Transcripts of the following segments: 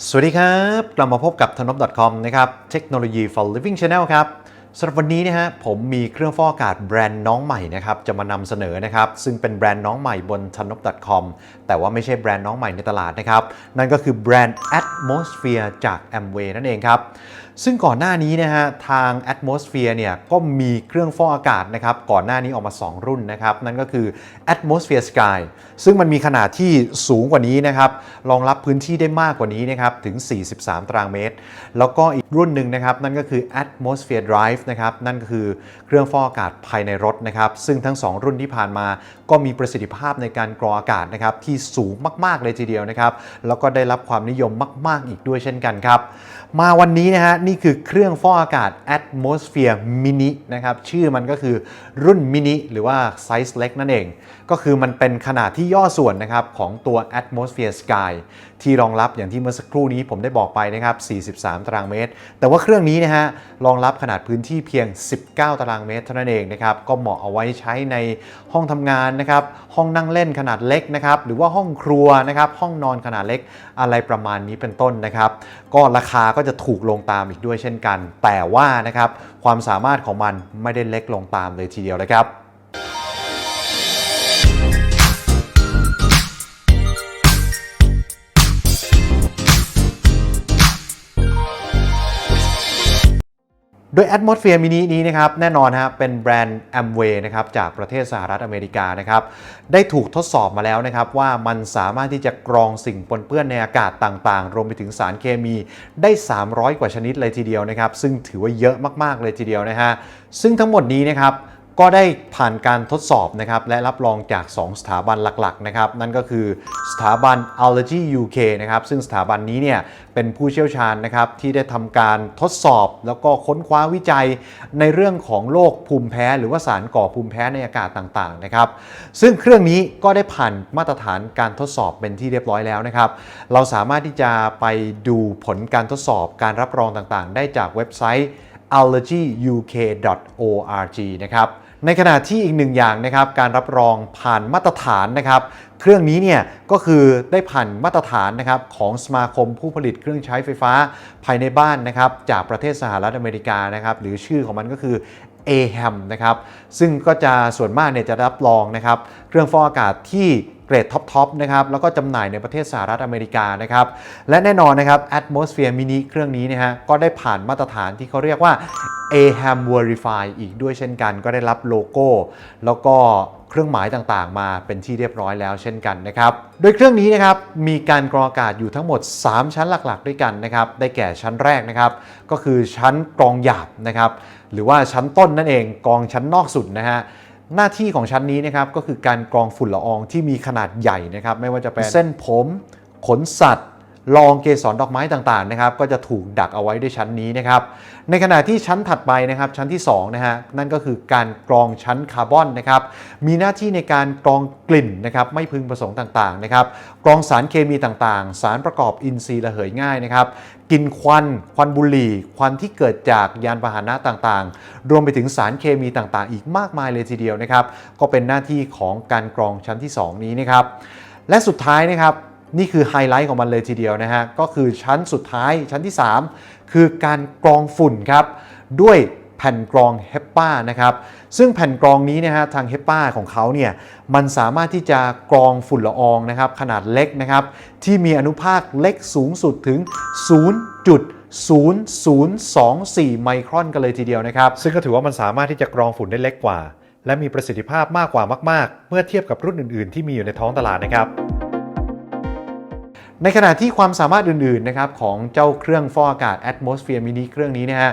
สวัสดีครับ กลับมาพบกับทนบ .com นะครับ เทคโนโลยี for living channel ครับสำหรับวันนี้นะฮะผมมีเครื่องฟอกอากาศแบรนด์น้องใหม่นะครับจะมานำเสนอนะครับซึ่งเป็นแบรนด์น้องใหม่บนทนบ .com แต่ว่าไม่ใช่แบรนด์น้องใหม่ในตลาดนะครับ นั่นก็คือแบรนด์ Atmosphere จาก Amway นั่นเองครับซึ่งก่อนหน้านี้นะฮะทาง Atmosphere เนี่ยก็มีเครื่องฟอกอากาศนะครับก่อนหน้านี้ออกมา 2 รุ่นนะครับนั่นก็คือ Atmosphere Sky ซึ่งมันมีขนาดที่สูงกว่านี้นะครับรองรับพื้นที่ได้มากกว่านี้นะครับถึง 43 ตารางเมตร แล้วก็อีกรุ่นหนึ่งนะครับนั่นก็คือ Atmosphere Drive นะครับนั่นก็คือเครื่องฟอกอากาศภายในรถนะครับซึ่งทั้ง 2 รุ่นที่ผ่านมาก็มีประสิทธิภาพในการกรองอากาศนะครับที่สูงมาก ๆ เลยทีเดียวนะครับแล้วก็ได้รับความนิยมมาก ๆ อีกด้วยเช่นกันครับ มาวันนี้นะฮะนี่คือเครื่องฟอกอากาศ Atmosphere Mini นะครับชื่อมันก็คือรุ่นมินิหรือว่าไซส์เล็กนั่นเองก็คือมันเป็นขนาดที่ย่อส่วนนะครับของตัว Atmosphere Sky ที่รองรับอย่างที่เมื่อสักครู่นี้ผมได้บอกไปนะครับ 43 ตารางเมตร แต่ว่าเครื่องนี้นะฮะรองรับขนาดพื้นที่เพียง 19 ตารางเมตรเท่านั้นเองนะครับก็เหมาะเอาไว้ใช้ในห้องทำงานนะครับห้องนั่งเล่นขนาดเล็กนะครับหรือว่าห้องครัวนะครับห้องนอนขนาดเล็กอะไรประมาณนี้เป็นต้นนะครับ ก็ราคาก็จะถูกลงตามอีกด้วยเช่นกัน แต่ว่านะครับความสามารถของมันไม่ได้เล็กลงตามเลยทีเดียวนะครับ โดย Atmosphere Mini นี้นะครับแน่นอนฮะเป็นแบรนด์ Amway นะครับจากประเทศสหรัฐอเมริกานะครับได้ถูกทดสอบมาแล้วนะครับว่ามันสามารถที่จะกรองสิ่งปนเปื้อนในอากาศต่างๆ รวมไปถึงสารเคมีได้ 300 กว่าชนิดเลยทีเดียวนะครับซึ่งถือว่าเยอะมากๆเลยทีเดียวนะฮะซึ่งทั้งหมดนี้นะครับ ก็ได้ผ่านการทดสอบนะครับและรับรองจาก 2 สถาบันหลักๆนะครับนั่นก็คือสถาบัน Allergy UK นะครับซึ่งสถาบันนี้เนี่ยเป็นผู้เชี่ยวชาญนะครับที่ได้ทำการทดสอบแล้วก็ค้นคว้าวิจัยในเรื่องของโรคภูมิแพ้ หรือว่าสารก่อภูมิแพ้ในอากาศต่างๆนะครับซึ่งเครื่องนี้ก็ได้ผ่านมาตรฐานการทดสอบเป็นที่เรียบร้อยแล้วนะครับเราสามารถที่จะไปดูผลการทดสอบการรับรองต่างๆ ได้จากเว็บไซต์ allergyuk.org นะครับ ในขณะที่อีกหนึ่งอย่างนะครับการรับรองผ่านมาตรฐานนะครับ เครื่องนี้เนี่ยก็คือได้ผ่านมาตรฐานนะครับของสมาคมผู้ผลิตเครื่องใช้ไฟฟ้าภายในบ้านนะครับจากประเทศสหรัฐอเมริกานะครับหรือชื่อของมันก็คือ AHAM นะครับซึ่งก็จะส่วนมากเนี่ยจะรับรองนะครับเครื่องฟอกอากาศที่เกรดท็อปๆนะครับแล้วก็จำหน่ายในประเทศสหรัฐอเมริกานะครับและแน่นอนนะครับ Atmosphere Mini เครื่องนี้นะฮะก็ได้ผ่านมาตรฐานที่เขาเรียกว่า AHAM Verify อีกด้วยเช่นกันก็ได้รับโลโก้ แล้วก็เครื่องหมายต่างๆ มาเป็นที่เรียบร้อยแล้วเช่นกันนะครับ โดยเครื่องนี้นะครับมีการกรองอากาศอยู่ทั้งหมด 3 ชั้นหลักๆ ด้วยกันนะครับ ได้แก่ชั้นแรกนะครับ ก็คือชั้นกรองหยาบนะครับ หรือว่าชั้นต้นนั่นเองกรองชั้นนอกสุดนะฮะ หน้าที่ของชั้นนี้นะครับก็คือการกรองฝุ่นละอองที่มีขนาดใหญ่นะครับไม่ว่าจะเป็นเส้นผม ขนสัตว์รองเกสรดอกไม้ต่างๆนะครับก็จะถูกดักเอาไว้ด้วยชั้นนี้นะครับในขณะที่ชั้นถัดไปนะครับชั้นที่2นะฮะนั่นก็คือการกรองชั้นคาร์บอนนะครับมีหน้าที่ในการกรองกลิ่นนะครับไม่พึงประสงค์ต่างๆนะครับกรองสารเคมีต่างๆ สารประกอบอินทรีย์ระเหยง่ายนะครับ กินควันควันบุหรี่ ควันที่เกิดจากยานพาหนะต่างๆ รวมไปถึงสารเคมีต่างๆ อีกมากมายเลยทีเดียวนะครับก็เป็นหน้าที่ของการกรองชั้นที่ 2 นี้นะครับและสุดท้ายนะครับนี่คือไฮไลท์ของมันเลยทีเดียวนะฮะก็คือชั้นสุดท้ายชั้นที่ 3 คือการกรองฝุ่นครับด้วย แผ่นกรองเฮปปานะครับซึ่งแผ่นกรองนี้นะฮะทางเฮปปาของเขาเนี่ยมันสามารถที่จะกรองฝุ่นละอองนะครับขนาดเล็กนะครับที่มีอนุภาคเล็กสูงสุดถึง 0.0024 ไมครอนกันเลยทีเดียวนะครับ ซึ่งก็ถือว่ามันสามารถที่จะกรองฝุ่นได้เล็กกว่า และมีประสิทธิภาพมากกว่ามาก ๆ เมื่อเทียบกับรุ่นอื่น ๆ ที่มีอยู่ในท้องตลาดนะครับ ในขณะที่ความสามารถอื่นๆนะครับของเจ้าเครื่องฟอกอากาศ Atmosphere Mini เครื่องนี้นะฮะ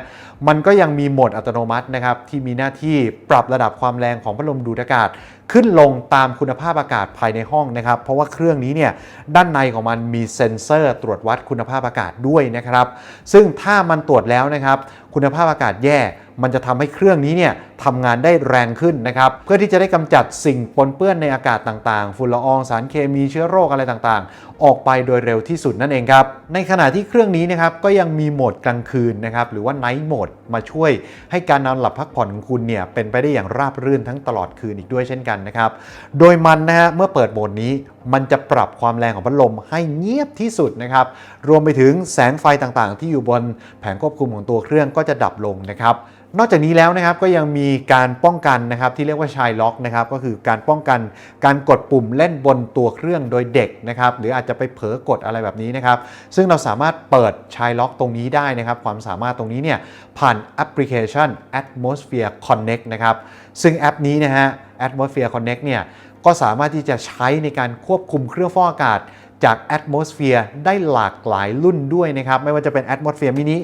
มันก็ยังมีโหมดอัตโนมัตินะครับที่มีหน้าที่ปรับระดับความแรงของพัดลมดูดอากาศ ขึ้นลงตามคุณภาพอากาศภายในห้องนะครับเพราะว่าเครื่องนี้เนี่ยด้านในของมันมีเซ็นเซอร์ตรวจวัดคุณภาพอากาศด้วยนะครับ ซึ่งถ้ามันตรวจแล้วนะครับคุณภาพอากาศแย่ มันจะทำให้เครื่องนี้เนี่ยทำงานได้แรงขึ้นนะครับ เพื่อที่จะได้กำจัดสิ่งปนเปื้อนในอากาศต่างๆ ฝุ่นละอองสารเคมีเชื้อโรคอะไรต่างๆ ออกไปโดยเร็วที่สุดนั่นเองครับ ในขณะที่เครื่องนี้นะครับก็ยังมีโหมดกลางคืนนะครับหรือว่า Night Mode มาช่วยให้การนอนหลับพักผ่อนของคุณเนี่ยเป็นไปได้อย่างราบรื่นทั้งตลอดคืนอีกด้วยเช่นกันนะครับ โดยมันนะฮะเมื่อเปิดโหมดนี้มันจะปรับความแรงของพัดลมให้เงียบที่สุดนะครับ รวมไปถึงแสงไฟต่างๆ ที่อยู่บนแผงควบคุมของตัวเครื่องก็จะดับลงนะครับ นอกจากนี้แล้วนะครับก็ยังมีการป้องกันนะครับที่เรียกว่าชายล็อกนะครับก็คือการป้องกันการกดปุ่มเล่นบนตัวเครื่องโดยเด็กนะครับหรืออาจจะไปเผลอกดอะไรแบบนี้นะครับ ซึ่งเราสามารถเปิดชายล็อกตรงนี้ได้นะครับ ความสามารถตรงนี้เนี่ยผ่านแอปพลิเคชัน Atmosphere Connect นะครับซึ่งแอปนี้นะฮะ Atmosphere Connect เนี่ย ก็สามารถที่จะใช้ในการควบคุมเครื่องฟอกอากาศจาก Atmosphere ได้หลากหลายรุ่นด้วยนะครับ ไม่ว่าจะเป็น Atmosphere Mini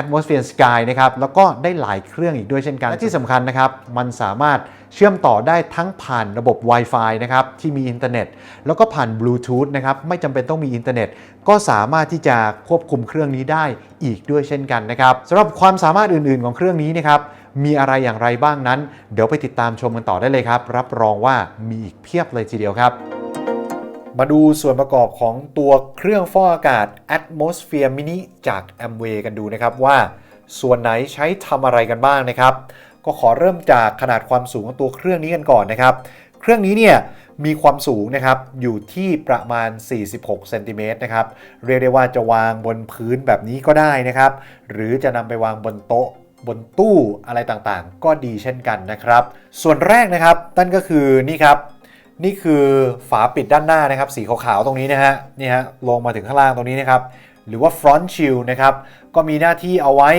Atmosphere Sky นะครับ แล้วก็ได้หลายเครื่องอีกด้วยเช่นกัน และที่สำคัญนะครับ มันสามารถเชื่อมต่อได้ทั้งผ่านระบบ Wi-Fi นะครับ ที่มีอินเทอร์เน็ต แล้วก็ผ่าน Bluetooth นะครับ ไม่จำเป็นต้องมีอินเทอร์เน็ต ก็สามารถที่จะควบคุมเครื่องนี้ได้อีกด้วยเช่นกันนะครับสำหรับความสามารถอื่น ๆ ของเครื่องนี้นะครับ มีอะไรอย่างไรบ้างนั้น เดี๋ยวไปติดตามชมกันต่อได้เลยครับ รับรองว่ามีอีกเพียบเลยทีเดียวครับ มาดูส่วนประกอบของตัวเครื่องฟอกอากาศ Atmosphere Mini จาก Amway กันดูนะครับว่า ส่วนไหนใช้ทำอะไรกันบ้างนะครับ ก็ขอเริ่มจากขนาดความสูงของตัวเครื่องนี้กันก่อนนะครับ เครื่องนี้เนี่ยมีความสูงนะครับอยู่ที่ประมาณ 46 เซนติเมตรนะครับ เรียกได้ว่าจะวางบนพื้นแบบนี้ก็ได้นะครับ หรือจะนำไปวางบนโต๊ะ บนตู้อะไรต่างๆ ก็ดีเช่นกันนะครับ ส่วนแรกนะครับนั่นก็คือนี่ครับ นี่คือฝาปิดด้านหน้านะครับ สีขาวๆตรงนี้นะฮะนี่ฮะลงมาถึงข้างล่างตรงนี้นะครับ หรือว่า front shield นะครับ ก็มีหน้าที่เอาไว้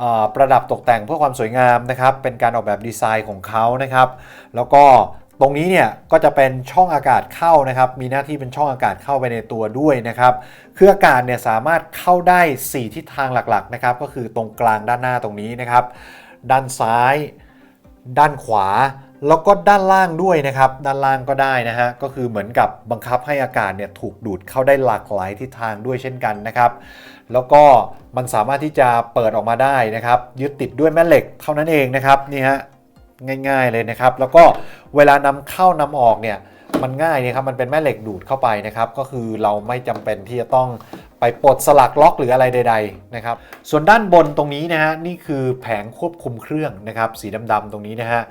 อ่อประดับตกแต่งเพื่อความสวยงามนะครับ เป็นการออกแบบดีไซน์ของเขานะครับ แล้วก็ ตรงนี้เนี่ยก็จะเป็นช่องอากาศเข้านะครับ มีหน้าที่เป็นช่องอากาศเข้าไปในตัวด้วยนะครับคืออากาศเนี่ยสามารถเข้าได้ 4 ทิศทางหลักๆนะครับ ก็คือตรงกลางด้านหน้าตรงนี้นะครับ ด้านซ้าย ด้านขวา แล้วก็ด้านล่างด้วยนะครับ ด้านล่างก็ได้นะฮะก็คือเหมือนกับบังคับให้อากาศเนี่ยถูกดูดเข้าได้หลากหลายทิศทางด้วยเช่นกันนะครับ แล้วก็มันสามารถที่จะเปิดออกมาได้นะครับ ยึดติดด้วยแม่เหล็กเท่านั้นเองนะครับนี่ฮะ ง่ายๆเลยนะครับ แล้วก็เวลานำเข้านำออกเนี่ยมันง่ายนะครับมันเป็นแม่เหล็กดูดเข้าไปนะครับ ก็คือเราไม่จำเป็นที่จะต้องไปปลดสลักล็อกหรืออะไรใด ๆนะครับ ส่วนด้านบนตรงนี้นะฮะนี่คือแผงควบคุมเครื่องนะครับ สีดำๆตรงนี้นะฮะ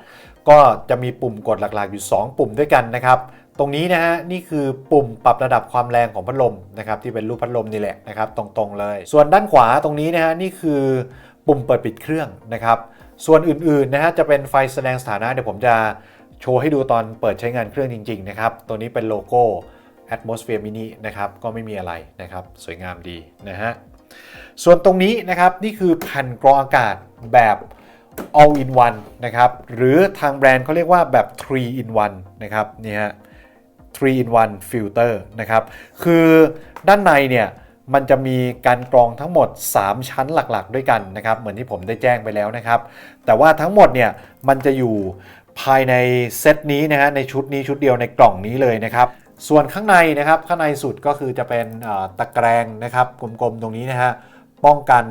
ก็จะมีปุ่มกดหลักๆอยู่ 2 ปุ่มด้วยกันนะครับ ตรงนี้นะฮะนี่คือปุ่มปรับระดับความแรงของพัดลมนะครับที่เป็นรูปพัดลมนี่แหละนะครับ ตรงๆเลย ส่วนด้านขวาตรงนี้นะฮะนี่คือปุ่มเปิดปิดเครื่องนะครับ ส่วนอื่นๆนะฮะจะเป็นไฟแสดงสถานะเดี๋ยวผมจะโชว์ให้ดูตอนเปิดใช้งานเครื่องจริง ๆ นะครับ ตัวนี้เป็นโลโก้ Atmosphere Mini นะครับ ก็ไม่มีอะไรนะครับ สวยงามดีนะฮะ ส่วนตรงนี้นะครับ นี่คือแผ่นกรองอากาศแบบ all in one นะครับ หรือทางแบรนด์เขาเรียกว่าแบบ 3 in 1 นะครับ นี่ฮะ 3 in 1 filter นะครับ คือด้านในเนี่ย มันจะมีการกรองทั้งหมด 3 ชั้นหลักๆ ด้วยกันนะครับ เหมือนที่ผมได้แจ้งไปแล้วนะครับ แต่ว่าทั้งหมดเนี่ยมันจะอยู่ภายในเซตนี้นะฮะในชุดนี้ชุดเดียวในกล่องนี้เลยนะครับ ส่วนข้างในนะครับข้างในสุดก็คือจะเป็นตะแกรงนะครับกลมๆตรงนี้นะฮะป้องกัน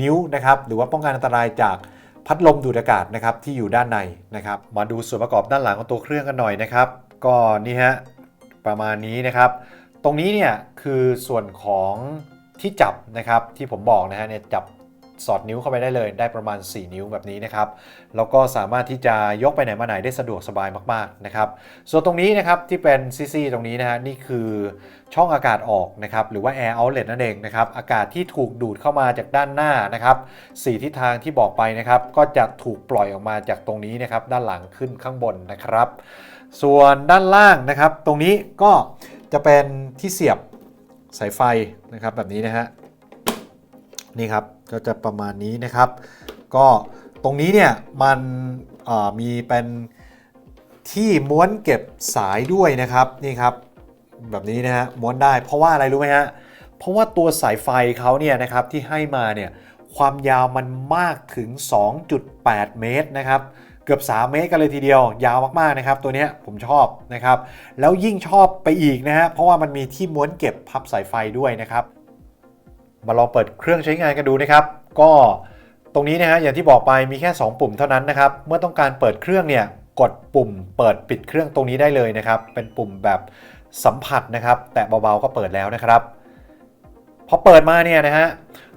นิ้วนะครับหรือว่าป้องกันอันตรายจากพัดลมดูดอากาศนะครับที่อยู่ด้านในนะครับ มาดูส่วนประกอบด้านหลังของตัวเครื่องกันหน่อยนะครับ ก็นี่ฮะประมาณนี้นะครับ ตรงนี้เนี่ยคือส่วนของที่จับนะครับที่ผมบอกนะฮะเนี่ยจับสอดนิ้วเข้าไปได้เลย ได้ประมาณ 4 นิ้วแบบนี้นะครับแล้วก็สามารถที่จะยกไปไหนมาไหนได้สะดวกสบายมากๆนะครับส่วนตรงนี้นะครับที่เป็นซี่ๆตรงนี้นะฮะนี่คือช่องอากาศออกนะครับหรือว่า air outlet นั่นเองนะครับอากาศที่ถูกดูดเข้ามาจากด้านหน้านะครับสี่ทิศทางที่บอกไปนะครับก็จะถูกปล่อยออกมาจากตรงนี้นะครับด้านหลังขึ้นข้างบนนะครับ ส่วนด้านล่างนะครับ ตรงนี้ก็ จะเป็นที่เสียบสายไฟนะครับแบบนี้นะฮะนี่ครับก็จะประมาณนี้นะครับ ก็ตรงนี้เนี่ยมันมีเป็นที่ม้วนเก็บสายด้วยนะครับนี่ครับแบบนี้นะฮะม้วนได้เพราะว่าอะไรรู้ไหมฮะเพราะว่าตัวสายไฟเขาเนี่ยนะครับที่ให้มาเนี่ยความยาวมันมากถึง 2.8 เมตรนะครับ กือบ 3 เมตรกันเลยทีเดียว ยาวมากๆนะครับ ตัวนี้ผมชอบนะครับ แล้วยิ่งชอบไปอีกนะฮะเพราะว่ามันมีที่ม้วนเก็บพับสายไฟด้วยนะครับ มาลองเปิดเครื่องใช้งานกันดูนะครับ ก็ตรงนี้นะฮะอย่างที่บอกไปมีแค่ 2 ปุ่มเท่านั้นนะครับ เมื่อต้องการเปิดเครื่องเนี่ยกดปุ่มเปิดปิดเครื่องตรงนี้ได้เลยนะครับ เป็นปุ่มแบบสัมผัสนะครับ แตะเบาๆก็เปิดแล้วนะครับพอเปิดมาเนี่ยนะฮะ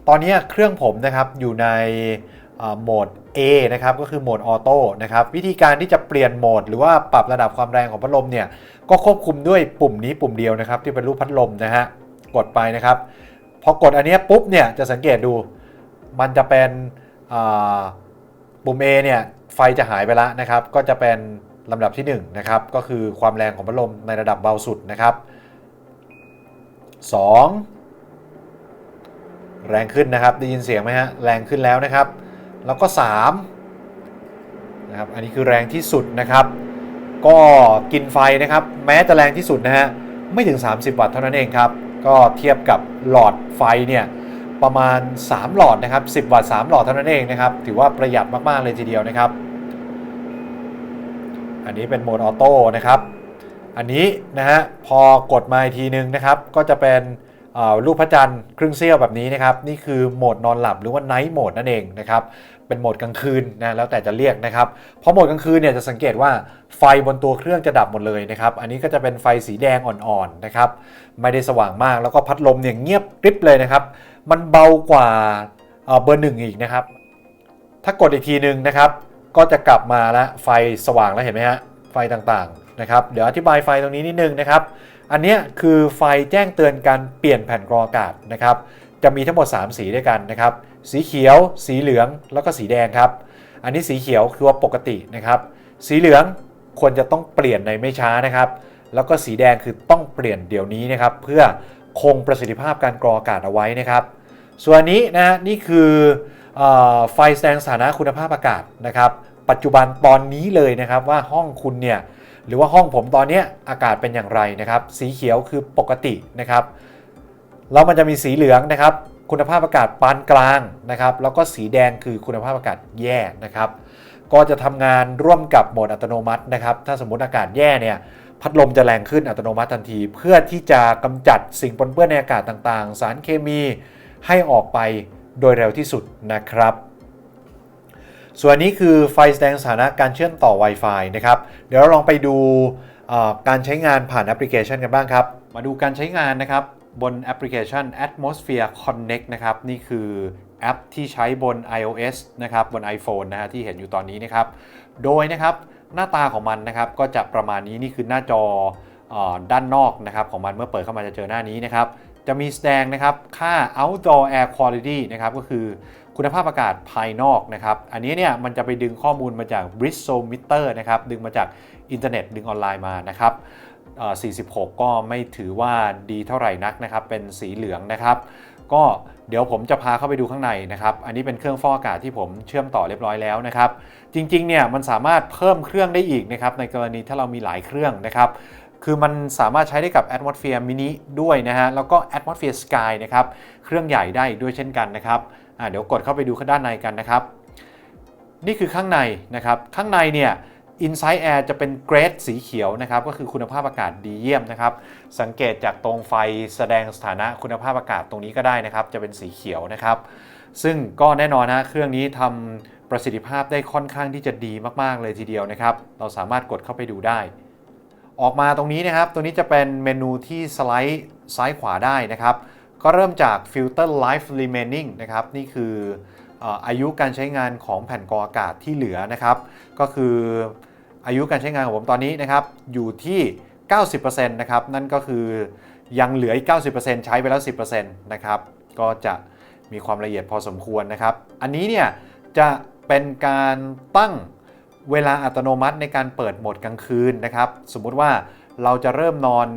ตอนนี้เครื่องผมนะครับอยู่ในโหมด A นะครับก็คือโหมดออโต้นะครับวิธีการที่จะเปลี่ยนโหมด หรือว่าปรับระดับความแรงของพัดลมเนี่ยก็ควบคุมด้วยปุ่มนี้ปุ่มเดียวนะครับที่เป็นรูปพัดลมนะฮะกดไปนะครับ พอกดอันนี้ปุ๊บเนี่ยจะสังเกตดูมันจะเป็นปุ่ม A เนี่ยไฟจะหายไปแล้วนะครับ ก็จะเป็นลำดับที่1นะครับก็คือความแรงของพัดลมในระดับเบาสุดนะครับ 2 แรงขึ้นนะครับได้ยินเสียงไหมฮะแรงขึ้นแล้วนะครับ แล้วก็3นะครับอันนี้คือแรงที่สุดนะครับ ก็กินไฟนะครับ แม้จะแรงที่สุดนะฮะไม่ถึง 30 วัตต์เท่านั้นเองครับ ก็เทียบกับหลอดไฟเนี่ยประมาณ 3 หลอดนะครับ 10 วัตต์ 3 หลอดเท่านั้นเองนะครับ ถือว่าประหยัดมาก ๆ เลยทีเดียวนะครับ อันนี้เป็นโหมดออโต้นะครับ อันนี้นะฮะพอกดมาอีกทีนึงนะครับ ก็จะเป็นเอ่อรูปพระจันทร์ครึ่งเสี้ยวแบบนี้นะครับ นี่คือโหมดนอนหลับหรือว่าไนท์โหมดนั่นเองนะครับ เป็นโหมดกลางคืนนะแล้วแต่จะเรียกนะครับเพราะโหมดกลางคืนเนี่ยจะสังเกตว่าไฟบนตัวเครื่องจะดับหมดเลยนะครับอันนี้ก็จะเป็นไฟสีแดงอ่อนๆนะครับไม่ได้สว่างมากแล้วก็พัดลมเนี่ยเงียบกริบเลยนะครับมันเบากว่าเอ่อเบอร์หนึ่งอีกนะครับ ถ้ากดอีกทีหนึ่งนะครับ ก็จะกลับมาแล้วไฟสว่างแล้วเห็นไหมฮะไฟต่างๆนะครับเดี๋ยวอธิบายไฟตรงนี้นิดนึงนะครับ อันนี้คือไฟแจ้งเตือนการเปลี่ยนแผ่นกรองอากาศนะครับ จะมีทั้งหมด 3 สีด้วยกันนะครับ สีเขียว สีเหลืองแล้วก็สีแดงครับ อันนี้สีเขียวคือว่าปกตินะครับ สีเหลืองควรจะต้องเปลี่ยนในไม่ช้านะครับ แล้วก็สีแดงคือต้องเปลี่ยนเดี๋ยวนี้นะครับ เพื่อคงประสิทธิภาพการกรองอากาศเอาไว้นะครับ ส่วนนี้นะนี่คือออไฟแสดงสถานะคุณภาพอากาศนะครับ ปัจจุบันตอนนี้เลยนะครับว่าห้องคุณเนี่ยหรือว่าห้องผมตอนเนี้ยอากาศเป็นอย่างไรนะครับ สีเขียวคือปกตินะครับแล้วมันจะมีสีเหลืองนะครับ คุณภาพอากาศปานกลางนะครับแล้วก็สีแดงคือคุณภาพอากาศแย่นะครับก็จะทำงานร่วมกับโหมดอัตโนมัตินะครับถ้าสมมติอากาศแย่เนี่ยพัดลมจะแรงขึ้นอัตโนมัติทันที เพื่อที่จะกำจัดสิ่งปนเปื้อนในอากาศต่างๆ สารเคมีให้ออกไปโดยเร็วที่สุดนะครับ ส่วนนี้คือไฟแสดงสถานะการเชื่อมต่อ Wi-Fi นะครับ เดี๋ยวเราลองไปดูการใช้งานผ่านแอปพลิเคชันกันบ้างครับ มาดูการใช้งานนะครับ บนแอปพลิเคชัน Atmosphere Connect นะครับ นี่คือแอปที่ใช้บน iOS นะครับบน iPhone นะฮะที่เห็นอยู่ตอนนี้นะครับ โดยนะครับหน้าตาของมันนะครับก็จะประมาณนี้นี่คือหน้าจอออด้านนอกนะครับของมันเมื่อเปิดเข้ามาจะเจอหน้านี้นะครับ จะมีแสดงนะครับค่า outdoor air quality นะครับก็คือคุณภาพอากาศภายนอกนะครับ อันนี้เนี่ยมันจะไปดึงข้อมูลมาจาก Bridgeometer นะครับดึงมาจากอินเทอร์เน็ตดึงออนไลน์มานะครับ 46 ก็ไม่ถือว่าดีเท่าไหร่นักนะครับ เป็นสีเหลืองนะครับ ก็เดี๋ยวผมจะพาเข้าไปดูข้างในนะครับ อันนี้เป็นเครื่องฟอกอากาศที่ผมเชื่อมต่อเรียบร้อยแล้วนะครับ จริงๆ เนี่ยมันสามารถเพิ่มเครื่องได้อีกนะครับ ในกรณีถ้าเรามีหลายเครื่องนะครับ คือมันสามารถใช้ได้กับ Atmosphere Mini ด้วยนะฮะ แล้วก็ Atmosphere Sky นะครับ เครื่องใหญ่ได้ด้วยเช่นกันนะครับเดี๋ยวกดเข้าไปดูข้างด้านในกันนะครับ นี่คือข้างในนะครับ ข้างในเนี่ย Inside Air จะเป็นเกรดสีเขียวนะครับก็คือคุณภาพอากาศดีเยี่ยมนะครับ สังเกตจากตรงไฟแสดงสถานะคุณภาพอากาศตรงนี้ก็ได้นะครับ จะเป็นสีเขียวนะครับ ซึ่งก็แน่นอนนะเครื่องนี้ทำประสิทธิภาพได้ค่อนข้างที่จะดีมากๆเลยทีเดียวนะครับ เราสามารถกดเข้าไปดูได้ ออกมาตรงนี้นะครับ ตัวนี้จะเป็นเมนูที่สไลด์ซ้ายขวาได้นะครับ ก็เริ่มจาก Filter Life Remaining นะครับนี่คือเอ่ออายุการใช้งานของแผ่นกรองอากาศที่เหลือนะครับ ก็คือ อายุการใช้งานของผมตอนนี้นะครับอยู่ที่ 90%นะครับนั่นก็คือยังเหลืออีก 90%ใช้ไปแล้ว 10%นะครับก็จะมีความละเอียดพอสมควรนะครับ อันนี้เนี่ยจะเป็นการตั้งเวลาอัตโนมัติในการเปิดโหมดกลางคืนนะครับ สมมุติว่าเราจะเริ่มนอน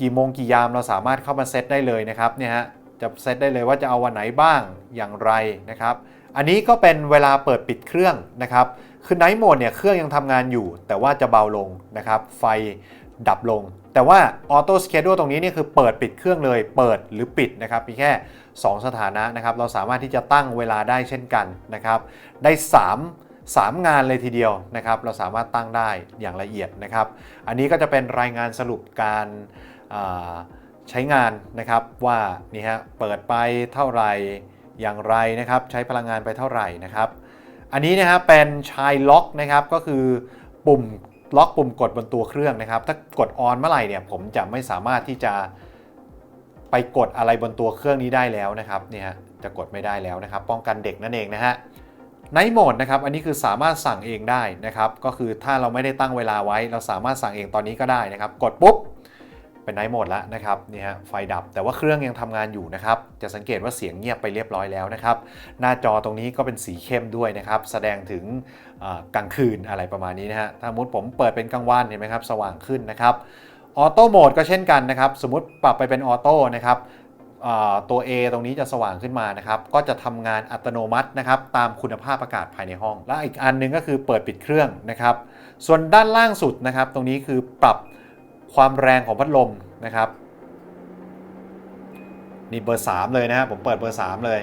กี่โมงกี่ยามเราสามารถเข้ามาเซตได้เลยนะครับเนี่ยฮะจะเซตได้เลยว่าจะเอาวันไหนบ้างอย่างไรนะครับ อันนี้ก็เป็นเวลาเปิดปิดเครื่องนะครับ คือไนท์โหมดเนี่ยเครื่องยังทำงานอยู่ แต่ว่าจะเบาลงนะครับไฟดับลง แต่ว่าออโต้สเคดูตรงนี้เนี่ยคือเปิดปิดเครื่องเลย เปิดหรือปิดนะครับมีแค่ 2 สถานะนะครับเราสามารถที่จะตั้งเวลาได้เช่นกันนะครับได้ 3 3 งานเลยทีเดียวนะครับ เราสามารถตั้งได้อย่างละเอียดนะครับ อันนี้ก็จะเป็นรายงานสรุปการใช้งานนะครับว่านี่ฮะเปิดไปเท่าไหร่อย่างไรนะครับ ใช้พลังงานไปเท่าไหร่นะครับ อันนี้นะครับเป็นชายล็อกนะครับก็คือปุ่มล็อกปุ่มกดบนตัวเครื่องนะครับ ถ้ากดออนเมื่อไหร่เนี่ยผมจะไม่สามารถที่จะไปกดอะไรบนตัวเครื่องนี้ได้แล้วนะครับเนี่ยจะกดไม่ได้แล้วนะครับ ป้องกันเด็กนั่นเองนะฮะ Night Mode นะครับอันนี้คือสามารถสั่งเองได้นะครับ ก็คือถ้าเราไม่ได้ตั้งเวลาไว้ เราสามารถสั่งเองตอนนี้ก็ได้นะครับ กดปุ๊บ เป็น Night Mode แล้วนะครับนี่ฮะไฟดับแต่ว่าเครื่องยังทำงานอยู่นะครับ จะสังเกตว่าเสียงเงียบไปเรียบร้อยแล้วนะครับ หน้าจอตรงนี้ก็เป็นสีเข้มด้วยนะครับ แสดงถึงกลางคืนอะไรประมาณนี้นะฮะถ้าสมมติผมเปิดเป็นกลางวันเห็นไหมครับ สว่างขึ้นนะครับออโต้โหมดก็เช่นกันนะครับ สมมติปรับไปเป็นออโต้นะครับตัว A ตรงนี้จะสว่างขึ้นมานะครับ ก็จะทำงานอัตโนมัตินะครับ ตามคุณภาพอากาศภายในห้อง และอีกอันหนึงก็คือเปิดปิดเครื่องนะครับ ส่วนด้านล่างสุดนะครับ ตรงนี้คือปรับ ความแรงของพัดลมนะครับนี่เบอร์ 3 เลยนะครับผมเปิดเบอร์ 3 เลย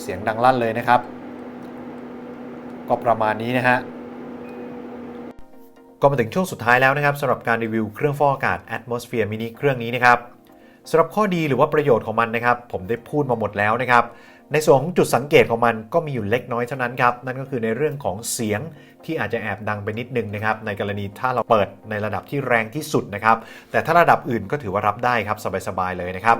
เสียงดังลั่นเลยนะครับ ก็ประมาณนี้นะฮะก็มาถึงช่วงสุดท้ายแล้วนะครับสำหรับการรีวิวเครื่องฟอกอากาศ Atmosphere Mini เครื่องนี้นะครับสำหรับข้อดีหรือว่าประโยชน์ของมันนะครับ ผมได้พูดมาหมดแล้วนะครับ ในส่วนของจุดสังเกตของมันก็มีอยู่เล็กน้อยเท่านั้นครับ นั่นก็คือในเรื่องของเสียงที่อาจจะแอบดังไปนิดนึงนะครับ ในกรณีถ้าเราเปิดในระดับที่แรงที่สุดนะครับ แต่ถ้าระดับอื่นก็ถือว่ารับได้ครับ สบายๆเลยนะครับ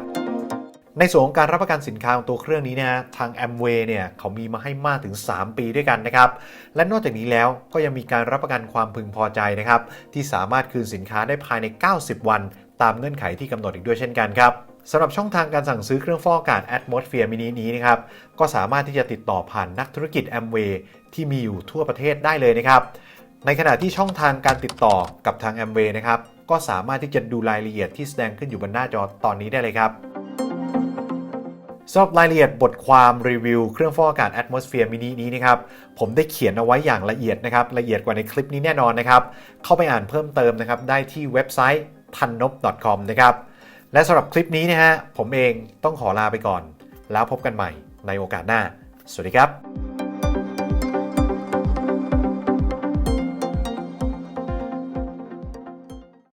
ในส่วนของการรับประกันสินค้าของตัวเครื่องนี้นะทาง a m w a y เนี่ยเขามีมาให้มากถึง 3 ปีด้วยกันนะครับ และนอกจากนี้แล้วก็ยังมีการรับประกันความพึงพอใจนะครับ ที่สามารถคืนสินค้าได้ภายใน 90 วัน ตามเงื่อนไขที่กำหนดอีกด้วยเช่นกันครับ สำหรับช่องทางการสั่งซื้อเครื่องฟอกอากาศ Atmosphere Mini นี้นะครับก็สามารถที่จะติดต่อผ่านนักธุรกิจ a m w a y ที่มีอยู่ทั่วประเทศได้เลยนะครับ ในขณะที่ช่องทางการติดต่อกับทาง a m w a y นะครับก็สามารถที่จะดูรายละเอียดที่แสดงขึ้นอยู่บนหน้าจอตอนนี้ได้เลยครับสำหรับรายละเอียดบทความรีวิวเครื่องฟอกอากาศ Atmosphere Mini นี้นะครับผมได้เขียนเอาไว้อย่างละเอียดนะครับละเอียดกว่าในคลิปนี้แน่นอนนะครับเข้าไปอ่านเพิ่มเติมนะครับได้ที่เว็บไซต์ t a n n o p com นะครับ และสำหรับคลิปนี้นะฮะผมเองต้องขอลาไปก่อน แล้วพบกันใหม่ในโอกาสหน้า สวัสดีครับ